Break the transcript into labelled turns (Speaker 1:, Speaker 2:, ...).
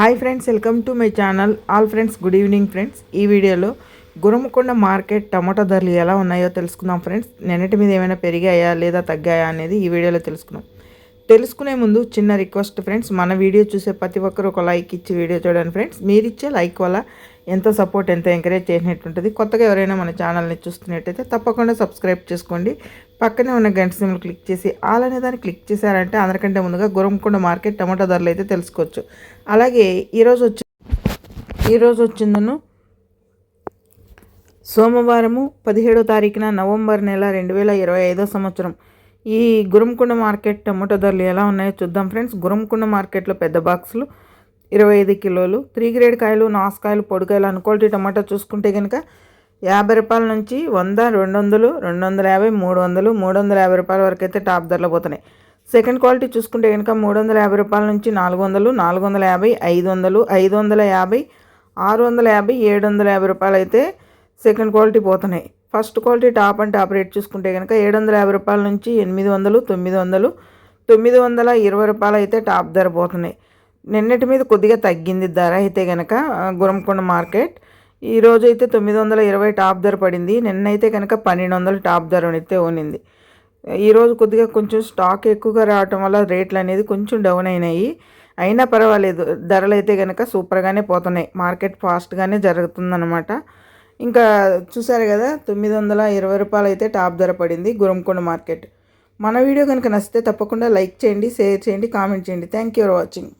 Speaker 1: Hi friends welcome to my channel all friends good evening friends ఈ వీడియోలో గురమకొండ market టమాటా ధరలు ఎలా ఉన్నాయో తెలుసుకుందాం ఫ్రెండ్స్ నిన్నటి మీద ఏమైనా పెరిగాయా లేదా తగ్గాయా అనేది ఈ వీడియోలో తెలుసుకుందాం. తెలుసుకునే ముందు చిన్న రిక్వెస్ట్ ఫ్రెండ్స్ మన వీడియో చూసే ప్రతి ఒక్కరు ఒక లైక్ ఇచ్చి వీడియో చూడండి ఫ్రెండ్స్ మీరు ఇచ్చే లైక్ వల్ల ఎంతో సపోర్ట్ ఎంతో ఎంకరేజ్ చేసినట్టుంటుంది. కొత్తగా ఎవరైనా మన ఛానల్ని చూస్తున్నట్టయితే తప్పకుండా సబ్స్క్రైబ్ చేసుకోండి. పక్కనే ఉన్న గంట సిమ్లు క్లిక్ చేసి ఆల్ అనే దాన్ని క్లిక్ చేశారంటే అందరికంటే ముందుగా గురంకొండ మార్కెట్ టమాటా ధరలు అయితే తెలుసుకోవచ్చు. అలాగే ఈరోజు వచ్చి ఈరోజు వచ్చిందను. సోమవారము పదిహేడో తారీఖున నవంబర్ నెల రెండు వేల ఇరవై ఐదో సంవత్సరం. ఈ గురంకొండ మార్కెట్ టమాటో ధరలు ఎలా ఉన్నాయో చూద్దాం ఫ్రెండ్స్. గురంకొండ మార్కెట్లో పెద్ద బాక్సులు ఇరవై ఐదు కిలోలు త్రీ గ్రేడ్ కాయలు నాసుకాయలు పొడికాయలు అన్క్వాలిటీ టమాటా చూసుకుంటే కనుక యాభై రూపాయల నుంచి వంద రెండు వందలు రెండు వందల యాభై మూడు వందలు మూడు వందల యాభై రూపాయల వరకు అయితే టాప్ ధరలో పోతున్నాయి. సెకండ్ క్వాలిటీ చూసుకుంటే కనుక మూడు వందల యాభై రూపాయల నుంచి నాలుగు వందలు నాలుగు వందల యాభై ఐదు వందలు ఐదు వందల యాభై ఆరు వందల యాభై ఏడు వందల యాభై రూపాయలు అయితే సెకండ్ క్వాలిటీ పోతున్నాయి. First quality top and top rate చూసుకుంటే కనుక ఏడు వందల యాభై రూపాయల నుంచి ఎనిమిది వందలు తొమ్మిది వందలు తొమ్మిది వందల ఇరవై రూపాయలు అయితే టాప్ ధర పోతున్నాయి. నిన్నటి మీద కొద్దిగా తగ్గింది ధర అయితే కనుక గురంకొండ మార్కెట్. ఈ రోజు అయితే తొమ్మిది వందల ఇరవై టాప్ ధర పడింది. నిన్నైతే కనుక పన్నెండు వందల టాప్ ధర అయితే ఉన్నింది. ఈరోజు కొద్దిగా కొంచెం స్టాక్ ఎక్కువగా రావటం వల్ల రేట్లు అనేది కొంచెం డౌన్ అయినాయి. అయినా పర్వాలేదు ధరలు అయితే కనుక సూపర్గానే పోతున్నాయి. మార్కెట్ ఫాస్ట్గానే జరుగుతుందన్నమాట. ఇంకా చూసారు కదా తొమ్మిది వందల ఇరవై రూపాయలు అయితే టాప్ ధర పడింది గురంకొండ మార్కెట్. మన వీడియో కనుక నచ్చితే తప్పకుండా లైక్ చేయండి షేర్ చేయండి కామెంట్ చేయండి. Thank you for watching.